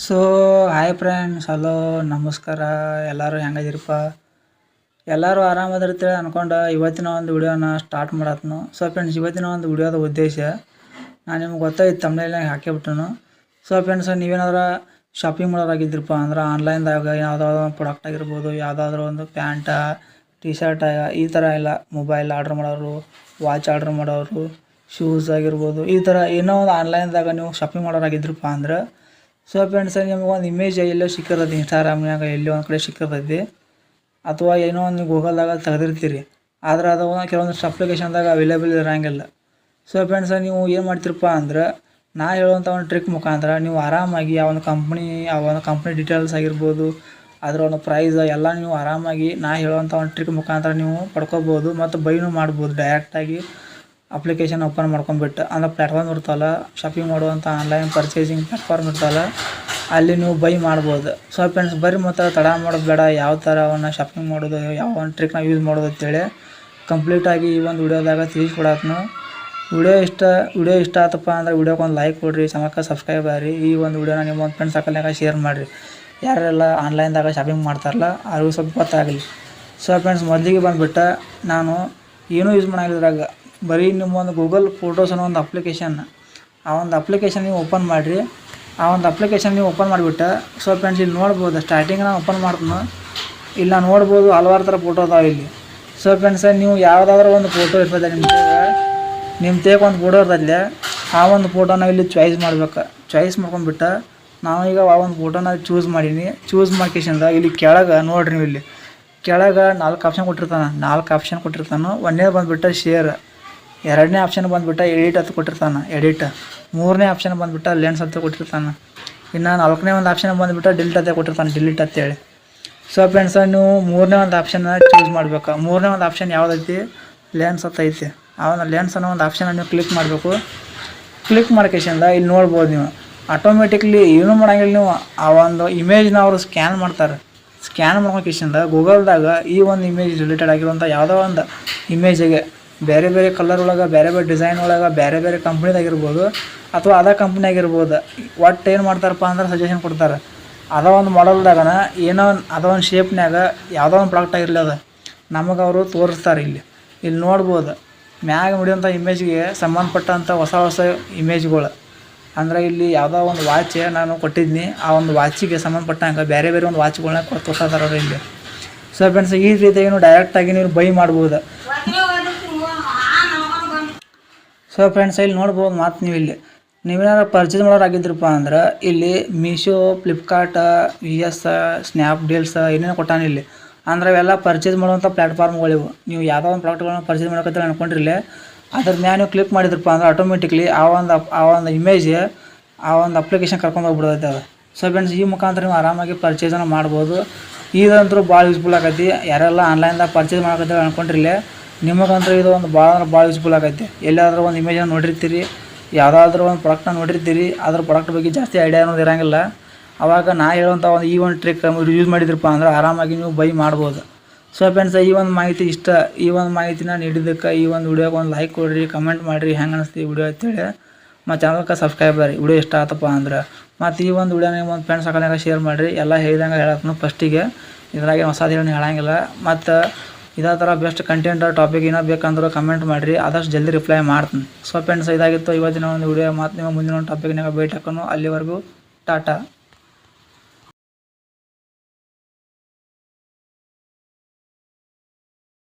So hi friends hello ನಮಸ್ಕಾರ, ಎಲ್ಲರೂ ಹೆಂಗದಿರಪ್ಪ? ಎಲ್ಲರೂ ಆರಾಮದಿರ್ತೇಳಿ ಅಂದ್ಕೊಂಡು ಇವತ್ತಿನ ಒಂದು ವಿಡಿಯೋನ ಸ್ಟಾರ್ಟ್ ಮಾಡತ್ನು. ಸೊ ಫ್ರೆಂಡ್ಸ್ ಇವತ್ತಿನ ಒಂದು ವಿಡಿಯೋದ ಉದ್ದೇಶ ನಾನು ನಿಮ್ಗೆ ಗೊತ್ತಾಯ್ತು ತಮಿಳಲ್ಲಿ ಹಾಕಿಬಿಟ್ಟನು ಸೊ ಫ್ರೆಂಡ್ಸ್ ನೀವೇನಾದ್ರೂ ಶಾಪಿಂಗ್ ಮಾಡೋರಾಗಿದ್ದಿರಪ್ಪ ಅಂದ್ರೆ ಆನ್ಲೈನ್ದಾಗ ಯಾವುದಾದ್ರು ಒಂದು ಪ್ರಾಡಕ್ಟ್ ಆಗಿರ್ಬೋದು, ಯಾವುದಾದ್ರೂ ಒಂದು ಪ್ಯಾಂಟ ಟಿ ಶರ್ಟ್ ಈ ಥರ ಎಲ್ಲ ಮೊಬೈಲ್ ಆರ್ಡ್ರ್ ಮಾಡೋರು ವಾಚ್ ಆರ್ಡ್ರ್ ಮಾಡೋರು ಶೂಸ್ ಆಗಿರ್ಬೋದು, ಈ ಥರ ಏನೋ ಒಂದು ಆನ್ಲೈನ್ದಾಗ ನೀವು ಶಾಪಿಂಗ್ ಮಾಡೋರಾಗಿದ್ರಪ್ಪ ಅಂದ್ರೆ ಸೊ ಫ್ರೆಂಡ್ಸ್ ನಿಮಗೊಂದು ಒಂದು ಇಮೇಜ್ ಎಲ್ಲೋ ಸಿಕ್ಕಿರೋದು ಇನ್ಸ್ಟಾಗ್ರಾಮ್ನಾಗ ಎಲ್ಲೋ ಒಂದು ಕಡೆ ಸಿಕ್ಕಿರ್ತೈತಿ ಅಥವಾ ಏನೋ ಒಂದು ಗೂಗಲ್ದಾಗ ತೆಗೆದಿರ್ತೀರಿ. ಆದ್ರೆ ಅದು ಕೆಲವೊಂದಿಷ್ಟು ಅಪ್ಲಿಕೇಶನ್ದಾಗ ಅವೈಲೇಬಲ್ ಇರೋಂಗಿಲ್ಲ. ಸೊ ಫ್ರೆಂಡ್ಸ್ ನೀವು ಏನು ಮಾಡ್ತೀರಪ್ಪ ಅಂದ್ರೆ, ನಾ ಹೇಳುವಂಥ ಒಂದು ಟ್ರಿಕ್ ಮುಖಾಂತರ ನೀವು ಆರಾಮಾಗಿ ಆ ಒಂದು ಕಂಪ್ನಿ ಆ ಒಂದು ಕಂಪ್ನಿ ಡೀಟೇಲ್ಸ್ ಆಗಿರ್ಬೋದು, ಅದರ ಒಂದು ಪ್ರೈಸ್ ಎಲ್ಲ ನೀವು ಆರಾಮಾಗಿ ನಾ ಹೇಳುವಂಥ ಒಂದು ಟ್ರಿಕ್ ಮುಖಾಂತರ ನೀವು ಪಡ್ಕೋಬೋದು, ಮತ್ತು ಬೈನು ಮಾಡ್ಬೋದು ಡೈರೆಕ್ಟಾಗಿ ಅಪ್ಲಿಕೇಶನ್ ಓಪನ್ ಮಾಡ್ಕೊಂಬಿಟ್ಟು ಅಂದ್ರೆ ಪ್ಲ್ಯಾಟ್ಫಾರ್ಮ್ ಇರ್ತಲ್ಲ ಶಾಪಿಂಗ್ ಮಾಡುವಂಥ ಆನ್ಲೈನ್ ಪರ್ಚೇಸಿಂಗ್ ಪ್ಲ್ಯಾಟ್ಫಾರ್ಮ್ ಇರ್ತಲ್ಲ ಅಲ್ಲಿ ನೀವು ಬೈ ಮಾಡ್ಬೋದು. ಸೊ ಫ್ರೆಂಡ್ಸ್ ಬರ್ರಿ ಮತ್ತು ತಡ ಮಾಡೋದು ಬೇಡ ಯಾವ ಥರ ಅವನ್ನ ಶಾಪಿಂಗ್ ಮಾಡೋದು, ಯಾವ ಒಂದು ಟ್ರಿಕ್ನ ಯೂಸ್ ಮಾಡೋದು ಅಂತೇಳಿ ಕಂಪ್ಲೀಟಾಗಿ ಈ ಒಂದು ವಿಡಿಯೋದಾಗ ತಿಳಿಸ್ಕೊಡತ್ನು. ವಿಡಿಯೋ ಇಷ್ಟ ವಿಡಿಯೋ ಇಷ್ಟ ಆತಪ್ಪ ಅಂದ್ರೆ ವಿಡಿಯೋಗೆ ಒಂದು ಲೈಕ್ ಕೊಡ್ರಿ ಚಾನಲ್ಗೆ ಸಬ್ಸ್ಕ್ರೈಬ್ ಆಗಿರಿ. ಈ ಒಂದು ವಿಡಿಯೋನ ನಿಮ್ಮ ಒಂದು ಫ್ರೆಂಡ್ಸ್ ಹಾಕಲ್ನಾಗ ಶೇರ್ ಮಾಡಿರಿ. ಯಾರೆಲ್ಲ ಆನ್ಲೈನ್ದಾಗ ಶಾಪಿಂಗ್ ಮಾಡ್ತಾರಲ್ಲ, ಅವ್ರಿಗೂ ಸ್ವಲ್ಪ ಗೊತ್ತಾಗಲಿ. ಸೊ ಫ್ರೆಂಡ್ಸ್ ಮೊದಲಿಗೆ ಬಂದುಬಿಟ್ಟು ನಾನು ಏನೂ ಯೂಸ್ ಮಾಡಂಗಿದ್ರಾಗ ಬರೀ ನಿಮ್ಮ ಒಂದು ಗೂಗಲ್ ಫೋಟೋಸ್ ಅನ್ನೋ ಒಂದು ಅಪ್ಲಿಕೇಶನ್ ಆ ಒಂದು ಅಪ್ಲಿಕೇಶನ್ ನೀವು ಓಪನ್ ಮಾಡಿರಿ. ಆ ಒಂದು ಅಪ್ಲಿಕೇಶನ್ ನೀವು ಓಪನ್ ಮಾಡಿಬಿಟ್ಟು, ಸೊ ಫ್ರೆಂಡ್ಸ್ ಇಲ್ಲಿ ನೋಡ್ಬೋದು ಸ್ಟಾರ್ಟಿಂಗ್ ನಾನು ಓಪನ್ ಮಾಡ್ತೀನಿ. ಇಲ್ಲ, ನೋಡ್ಬೋದು, ಹಲವಾರು ಥರ ಫೋಟೋ ಅದಾವೆ ಇಲ್ಲಿ. ಸೊ ಫ್ರೆಂಡ್ಸ್ ನೀವು ಯಾವುದಾದ್ರೂ ಒಂದು ಫೋಟೋ ಇರ್ತದೆ ನಿಮ್ಮ ನಿಮ್ಮ ತೇಗ ಒಂದು ಫೋಟೋ ಇರ್ತದೆ. ಆ ಒಂದು ಫೋಟೋನ ಇಲ್ಲಿ ಚಾಯ್ಸ್ ಮಾಡ್ಬೇಕು. ಚಾಯ್ಸ್ ಮಾಡ್ಕೊಂಡ್ಬಿಟ್ಟು, ನಾವು ಈಗ ಆ ಒಂದು ಫೋಟೋನ ಚೂಸ್ ಮಾಡೀನಿ. ಚೂಸ್ ಮಾಡ್ಕೇಶಿಂದ ಇಲ್ಲಿ ಕೆಳಗೆ ನೋಡ್ರಿ ನೀವು ಇಲ್ಲಿ. ಕೆಳಗೆ ನಾಲ್ಕು ಆಪ್ಷನ್ ಕೊಟ್ಟಿರ್ತಾನೆ. ನಾಲ್ಕು ಆಪ್ಷನ್ ಕೊಟ್ಟಿರ್ತಾನೆ. ಒಂದೇ ಬಂದುಬಿಟ್ಟು ಶೇರ್ ಎರಡನೇ ಆಪ್ಷನ್ ಬಂದುಬಿಟ್ಟು ಎಡಿಟ್ ಅಂತ ಕೊಟ್ಟಿರ್ತಾನೆ ಎಡಿಟ್ ಮೂರನೇ ಆಪ್ಷನ್ ಬಂದುಬಿಟ್ಟು ಲೆನ್ಸ್ ಅಂತ ಕೊಟ್ಟಿರ್ತಾನೆ. ಇನ್ನು ನಾಲ್ಕನೇ ಒಂದು ಆಪ್ಷನ್ ಬಂದುಬಿಟ್ಟು ಡಿಲೀಟ್ ಅಂತ ಕೊಟ್ಟಿರ್ತಾನೆ ಡಿಲೀಟ್ ಅಂತೇಳಿ. ಸೊ ಫ್ರೆಂಡ್ಸ್ ನೀವು ಮೂರನೇ ಒಂದು ಆಪ್ಷನ್ನ ಚೂಸ್ ಮಾಡಬೇಕು. ಮೂರನೇ ಒಂದು ಆಪ್ಷನ್ ಯಾವುದೈತಿ? ಲೆನ್ಸ್ ಅಂತ ಐತಿ. ಆ ಒಂದು ಲೆನ್ಸ್ ಅನ್ನೋ ಒಂದು ಆಪ್ಷನ್ ನೀವು ಕ್ಲಿಕ್ ಮಾಡಬೇಕು. ಕ್ಲಿಕ್ ಮಾಡ್ಕೇಶಿಂದ ಇಲ್ಲಿ ನೋಡ್ಬೋದು ನೀವು. ಆಟೋಮೆಟಿಕ್ಲಿ ಏನೂ ಮಾಡಂಗಿಲ್ಲ ನೀವು. ಆ ಒಂದು ಇಮೇಜ್ನ ಅವರು ಸ್ಕ್ಯಾನ್ ಮಾಡ್ತಾರೆ. ಸ್ಕ್ಯಾನ್ ಮಾಡ್ಕೊಂಡೇಶಂದ ಗೂಗಲ್ದಾಗ ಈ ಒಂದು ಇಮೇಜ್ ರಿಲೇಟೆಡ್ ಆಗಿರುವಂಥ ಯಾವುದೋ ಒಂದು ಇಮೇಜಿಗೆ ಬೇರೆ ಬೇರೆ ಕಲರ್ ಒಳಗೆ, ಬೇರೆ ಬೇರೆ ಡಿಸೈನ್ ಒಳಗೆ, ಬೇರೆ ಬೇರೆ ಕಂಪ್ನಿದಾಗಿರ್ಬೋದು ಅಥವಾ ಅದೇ ಕಂಪ್ನಿಯಾಗಿರ್ಬೋದು ಒಟ್ಟು ಏನು ಮಾಡ್ತಾರಪ್ಪ ಅಂದ್ರೆ ಸಜೆಷನ್ ಕೊಡ್ತಾರೆ. ಅದ ಒಂದು ಮಾಡಲ್ದಾಗನ ಏನೋ ಒಂದು, ಅದ ಒಂದು ಶೇಪ್ನ್ಯಾಗ ಯಾವುದೋ ಒಂದು ಪ್ರಾಡಕ್ಟ್ ಆಗಿರಲಿ ಅದು. ನಮಗೆ ಅವರು ತೋರಿಸ್ತಾರೆ ಇಲ್ಲಿ. ಇಲ್ಲಿ ನೋಡ್ಬೋದು. ಮ್ಯಾಗ ಮುಡಿಯೋಂಥ ಇಮೇಜ್ಗೆ ಸಂಬಂಧಪಟ್ಟಂಥ ಹೊಸ ಹೊಸ ಇಮೇಜ್ಗಳು ಅಂದ್ರೆ ಇಲ್ಲಿ ಯಾವುದೋ ಒಂದು ವಾಚ್ ನಾನು ಕೊಟ್ಟಿದ್ನಿ. ಆ ಒಂದು ವಾಚಿಗೆ ಸಂಬಂಧಪಟ್ಟಂಗೆ ಬೇರೆ ಬೇರೆ ಒಂದು ವಾಚ್ಗಳನ್ನ ಕೊಟ್ಟು ತೋರಿಸ್ತಾರೆ ಅವರು ಇಲ್ಲಿ. ಸೊ ಫ್ರೆಂಡ್ಸ್ ಈ ರೀತಿಯಾಗಿ ನೀವು ಡೈರೆಕ್ಟಾಗಿ ನೀವು ಬೈ ಮಾಡ್ಬೋದು. ಸೊ ಫ್ರೆಂಡ್ಸ್ ಇಲ್ಲಿ ನೋಡ್ಬೋದು ಮಾತು ನೀವು ಇಲ್ಲಿ. ನೀವೇನಾದ್ರು ಪರ್ಚೇಸ್ ಮಾಡೋರಾಗಿದ್ರಪ್ಪ ಅಂದ್ರೆ ಇಲ್ಲಿ ಮೀಶೋ ಫ್ಲಿಪ್ಕಾರ್ಟ್ ವಿ ಎಸ್ ಸ್ನ್ಯಾಪ್ಡೀಲ್ಸ್ ಏನೇನು ಕೊಟ್ಟಾನ ಇಲ್ಲಿ. ಅಂದ್ರೆ ಅವೆಲ್ಲ ಪರ್ಚೇಸ್ ಮಾಡುವಂಥ ಪ್ಲ್ಯಾಟ್ಫಾರ್ಮ್ಗಳಿವು ನೀವು ಯಾವುದೋ ಒಂದು ಪ್ರಾಡಕ್ಟ್ಗಳನ್ನ ಪರ್ಚೇಸ್ ಮಾಡೋಕಂತ ಅನ್ಕೊಂಡಿರಲಿ. ಅದ್ರ ಮ್ಯಾಲೆ ನೀವು ಕ್ಲಿಕ್ ಮಾಡಿದ್ರಪ್ಪ ಅಂದ್ರೆ ಆಟೋಮೆಟಿಕ್ಲಿ ಆ ಒಂದು ಆ ಒಂದು ಇಮೇಜ್ ಆ ಒಂದು ಅಪ್ಲಿಕೇಶನ್ ಕರ್ಕೊಂಡು ಹೋಗ್ಬಿಡ್ತೈತೆ ಅದು. ಸೊ ಫ್ರೆಂಡ್ಸ್ ಈ ಮುಖಾಂತರ ನೀವು ಆರಾಮಾಗಿ ಪರ್ಚೇಸನ್ನು ಮಾಡ್ಬೋದು. ಇದಂತೂ ಭಾಳ ಯೂಸ್ಫುಲ್ ಆಗೈತಿ. ಯಾರೆಲ್ಲ ಆನ್ಲೈನ್ದಾಗ ಪರ್ಚೇಸ್ ಮಾಡೋಕಂತ ಅನ್ಕೊಂಡಿರಲಿ. ನಿಮಗಂತೂ ಇದು ಒಂದು ಭಾಳ ಅಂದ್ರೆ ಭಾಳ ಯೂಸ್ಫುಲ್ ಆಗೈತಿ. ಎಲ್ಲಾದ್ರೂ ಒಂದು ಇಮೇಜನ್ನು ನೋಡಿರ್ತೀರಿ, ಯಾವುದಾದ್ರೂ ಒಂದು ಪ್ರಾಡಕ್ಟ್ನ ನೋಡಿರ್ತೀರಿ, ಅದ್ರ ಪ್ರಾಡಕ್ಟ್ ಬಗ್ಗೆ ಜಾಸ್ತಿ ಐಡಿಯಾ ಅನ್ನೋದು ಇರೋಂಗಿಲ್ಲ. ಅವಾಗ ನಾ ಹೇಳುವಂಥ ಒಂದು ಈ ಒಂದು ಟ್ರಿಕ್ ಯೂಸ್ ಮಾಡಿದ್ರಪ್ಪ ಅಂದ್ರೆ ಆರಾಮಾಗಿ ನೀವು ಬೈ ಮಾಡ್ಬೋದು. ಸೊ ಫ್ರೆಂಡ್ಸ್ ಈ ಒಂದು ಮಾಹಿತಿ ಇಷ್ಟ. ಈ ಒಂದು ಮಾಹಿತಿನ ನೀಡಿದ್ದಕ್ಕೆ ಈ ಒಂದು ವಿಡಿಯೋಗೆ ಒಂದು ಲೈಕ್ ಕೊಡ್ರಿ ಕಮೆಂಟ್ ಮಾಡಿರಿ, ಹೆಂಗೆ ಈ ವಿಡಿಯೋ ಅಂತೇಳಿ. ಮತ್ತು ಚಾನಲ್ಗೆ ಸಬ್ಸ್ಕ್ರೈಬ್ ಬರ್ರಿ ವಿಡಿಯೋ ಇಷ್ಟ ಆತಪ್ಪ ಅಂದ್ರೆ. ಮತ್ತು ಈ ಒಂದು ವಿಡಿಯೋನ ಒಂದು ಫ್ರೆಂಡ್ಸ್ ಹಾಕೋದಾಗ ಶೇರ್ ಮಾಡಿರಿ. ಎಲ್ಲ ಹೇಳಿದಂಗೆ ಹೇಳತ್ನು ಫಸ್ಟಿಗೆ ಇದ್ರಾಗೆ ಹೊಸದೇನು ಹೇಳಂಗಿಲ್ಲ. ಮತ್ತು ಇದೇ ಥರ ಬೆಸ್ಟ್ ಕಂಟೆಂಟ್ ಟಾಪಿಕ್ ಏನೋ ಬೇಕಂದ್ರೆ ಕಮೆಂಟ್ ಮಾಡಿರಿ. ಆದಷ್ಟು ಜಲ್ದಿ ರಿಪ್ಲೈ ಮಾಡ್ತೀನಿ. ಸೊ ಫ್ರೆಂಡ್ಸ್ ಇದಾಗಿತ್ತು. ಇವತ್ತಿನ ಒಂದು ವಿಡಿಯೋ ಮತ್ತು ನಿಮ್ಮ ಮುಂದಿನ ಒಂದು ಟಾಪಿಕ್ನಾಗ ಭೇಟಿ ಹಾಕೋನು ಅಲ್ಲಿವರೆಗೂ ಟಾಟಾ.